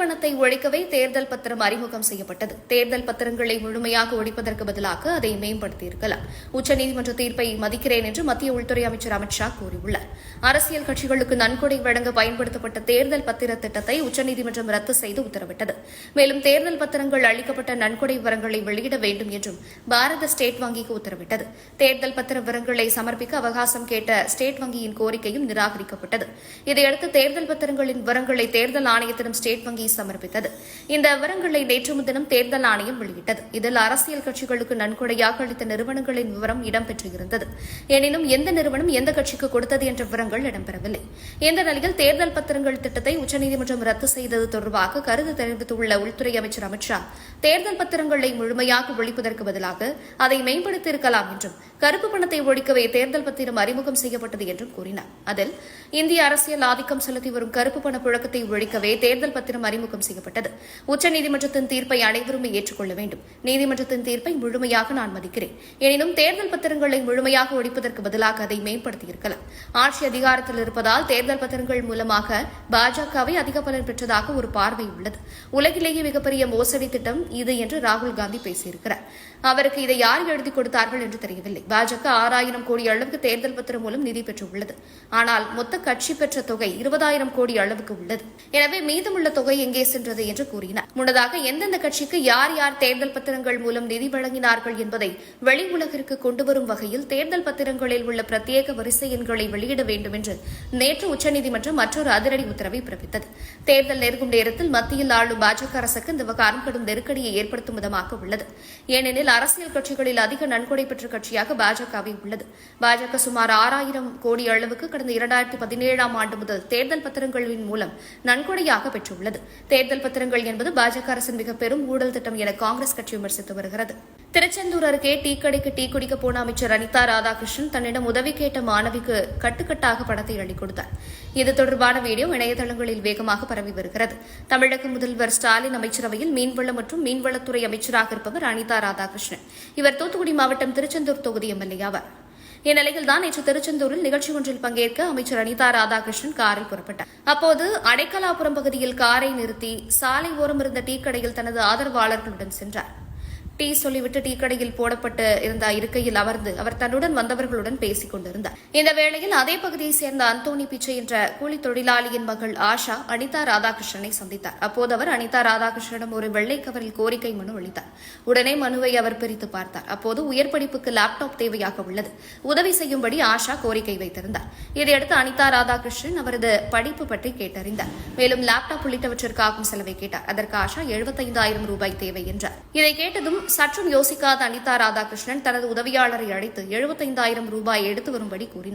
பணத்தை ஒழிக்கவே தேர்தல் பத்திரம் அறிமுகம் செய்யப்பட்டது. தேர்தல் பத்திரங்களை முழுமையாக ஒழிப்பதற்கு பதிலாக அதை மேம்படுத்தியிருக்கலாம். உச்சநீதிமன்ற தீர்ப்பை மதிக்கிறேன் என்று மத்திய உள்துறை அமைச்சர் அமித் ஷா கூறியுள்ளார். அரசியல் கட்சிகளுக்கு நன்கொடை வழங்க பயன்படுத்தப்பட்ட தேர்தல் பத்திர திட்டத்தை உச்சநீதிமன்றம் ரத்து செய்து உத்தரவிட்டது. மேலும் தேர்தல் பத்திரங்கள் அளிக்கப்பட்ட நன்கொடை விவரங்களை வெளியிட வேண்டும் என்றும் பாரத ஸ்டேட் வங்கிக்கு உத்தரவிட்டது. தேர்தல் பத்திர விவரங்களை சமர்ப்பிக்க அவகாசம் கேட்ட ஸ்டேட் வங்கியின் கோரிக்கையும் நிராகரிக்கப்பட்டது. இதையடுத்து தேர்தல் பத்திரங்களின் விவரங்களை தேர்தல் ஆணையத்திடம் ஸ்டேட் வங்கி சமர்ப்பித்தது. இந்த விவரங்களை நேற்று முன்தினம் தேர்தல் ஆணையம் வெளியிட்டது. இதில் அரசியல் கட்சிகளுக்கு நன்கொடையாக அளித்த நிறுவனங்களின் விவரம் இடம்பெற்றிருந்தது. எனினும் எந்த நிறுவனம் எந்த கட்சிக்கு கொடுத்தது என்ற விவரங்கள் இடம்பெறவில்லை. இந்த நிலையில் தேர்தல் பத்திரங்கள் திட்டத்தை உச்சநீதிமன்றம் ரத்து செய்தது தொடர்பாக கருத்து தெரிவித்துள்ள உள்துறை அமைச்சர் அமித்ஷா தேர்தல் பத்திரங்களை முழுமையாக ஒழிப்பதற்கு பதிலாக அதை மேம்படுத்தியிருக்கலாம் என்றும் கருப்பு பணத்தை ஒழிக்கவே தேர்தல் பத்திரம் அறிமுகம் செய்யப்பட்டது என்றும் கூறினார். அதில் இந்திய அரசியல் ஆதிக்கம் செலுத்தி வரும் கருப்பு பண புழக்கத்தை ஒழிக்கவே தேர்தல் பத்திரம் அறிமுகம் மறைமுகம் செய்யப்பட்டது. உச்சநீதிமன்றத்தின் தீர்ப்பை அனைவருமே ஏற்றுக்கொள்ள வேண்டும். நீதிமன்றத்தின் தீர்ப்பை முழுமையாக நான் மதிக்கிறேன். எனினும் தேர்தல் பத்திரங்களை முழுமையாக ஒழிப்பதற்கு பதிலாக அதை மேம்படுத்தியிருக்கலாம். ஆட்சி அதிகாரத்தில் இருப்பதால் தேர்தல் பத்திரங்கள் மூலமாக பாஜகவை அதிக பலன் பெற்றதாக ஒரு பார்வை உள்ளது. உலகிலேயே மிகப்பெரிய மோசடி திட்டம் இது என்று ராகுல் காந்தி பேசியிருக்கிறார். அவருக்கு இதை யார் எழுதி கொடுத்தார்கள் என்று தெரியவில்லை. பாஜக ஆறாயிரம் கோடி அளவுக்கு தேர்தல் பத்திரம் மூலம் நிதி பெற்றுள்ளது. ஆனால் மொத்த கட்சி பெற்ற தொகை இருபதாயிரம் கோடி அளவுக்கு உள்ளது. எனவே மீதமுள்ள தொகை எங்கே சென்றது என்று கூறினார். முன்னதாக எந்தெந்த கட்சிக்கு யார் யார் தேர்தல் பத்திரங்கள் மூலம் நிதி வழங்கினார்கள் என்பதை வெளி உலகிற்கு கொண்டு வரும் வகையில் தேர்தல் பத்திரங்களில் உள்ள பிரத்யேக வரிசை எண்களை வெளியிட வேண்டும் என்று நேற்று உச்சநீதிமன்றம் மற்றொரு அதிரடி உத்தரவை பிறப்பித்தது. தேர்தல் நெருங்கும் நேரத்தில் மத்தியில் ஆளும் பாஜக அரசுக்கு இந்த விவகாரம் கடும் நெருக்கடியை ஏற்படுத்தும் விதமாக உள்ளது. ஏனெனில் அரசியல் கட்சிகளில் அதிக நன்கொடை பெற்ற கட்சியாக பாஜகவே உள்ளது. பாஜக சுமார் ஆறாயிரம் கோடி அளவுக்கு கடந்த இரண்டாயிரத்தி பதினேழாம் ஆண்டு முதல் தேர்தல் பத்திரங்களின் மூலம் நன்கொடையாக பெற்றுள்ளது. தேர்தல் பத்திரங்கள் என்பது பாஜக அரசின் மிக பெரும் ஊழல் திட்டம் என காங்கிரஸ் கட்சி விமர்சித்து வருகிறது. திருச்செந்தூர் அருகே டீ கடைக்கு டீ குடிக்க போன அமைச்சர் அனிதா ராதாகிருஷ்ணன் தன்னிடம் உதவி கேட்ட மாணவிக்கு கட்டுக்கட்டாக பணத்தை அள்ளிக் கொடுத்தார். இது தொடர்பான வீடியோ இணையதளங்களில் வேகமாக பரவி வருகிறது. தமிழக முதல்வர் ஸ்டாலின் அமைச்சரவையில் மீன்வளம் மற்றும் மீன்வளத்துறை அமைச்சராக இருப்பவர் அனிதா ராதாகிருஷ்ணன். இவர் தூத்துக்குடி மாவட்டம் திருச்செந்தூர் தொகுதி எம்எல்ஏ ஆவார். இந்நிலையில்தான் நேற்று திருச்செந்தூரில் நிகழ்ச்சி ஒன்றில் பங்கேற்க அமைச்சர் அனிதா ராதாகிருஷ்ணன் காரில் புறப்பட்டார். அப்போது அடைக்கலாபுரம் பகுதியில் காரை நிறுத்தி சாலை ஓரம் இருந்த டீ கடையில் தனது ஆதரவாளர்களுடன் சென்றார். டீ சொல்லிவிட்டு டீ கடையில் போடப்பட்டு இருந்த இருக்கையில் அமர்ந்து அவர் தன்னுடன் வந்தவர்களுடன் பேசிக் கொண்டிருந்தார். இந்த வேளையில் அதே பகுதியைச் சேர்ந்த அந்தோணி பிச்சை என்ற கூலி தொழிலாளியின் மகள் ஆஷா அனிதா ராதாகிருஷ்ணனை சந்தித்தார். அப்போது அவர் அனிதா ராதாகிருஷ்ணனிடம் ஒரு வெள்ளை கவரில் கோரிக்கை மனு அளித்தார். உடனே மனுவை அவர் பிரித்து பார்த்தார். அப்போது உயர் படிப்புக்கு லேப்டாப் தேவையாக உள்ளது. உதவி செய்யும்படி ஆஷா கோரிக்கை வைத்திருந்தார். இதையடுத்து அனிதா ராதாகிருஷ்ணன் அவரது படிப்பு பற்றி கேட்டறிந்தார். மேலும் லேப்டாப் உள்ளிட்டவற்றிற்காகும் செலவை கேட்டார். அதற்கு ஆஷா எழுபத்தைந்தாயிரம் ரூபாய் தேவை என்றார். இதை கேட்டதும் சற்றும் யோசிக்காத அனிதா ராதாகிருஷ்ணன் தனது உதவியாளரை அழைத்து எழுபத்தைந்தாயிரம் ரூபாய் எடுத்து வரும்படி கூறினார்.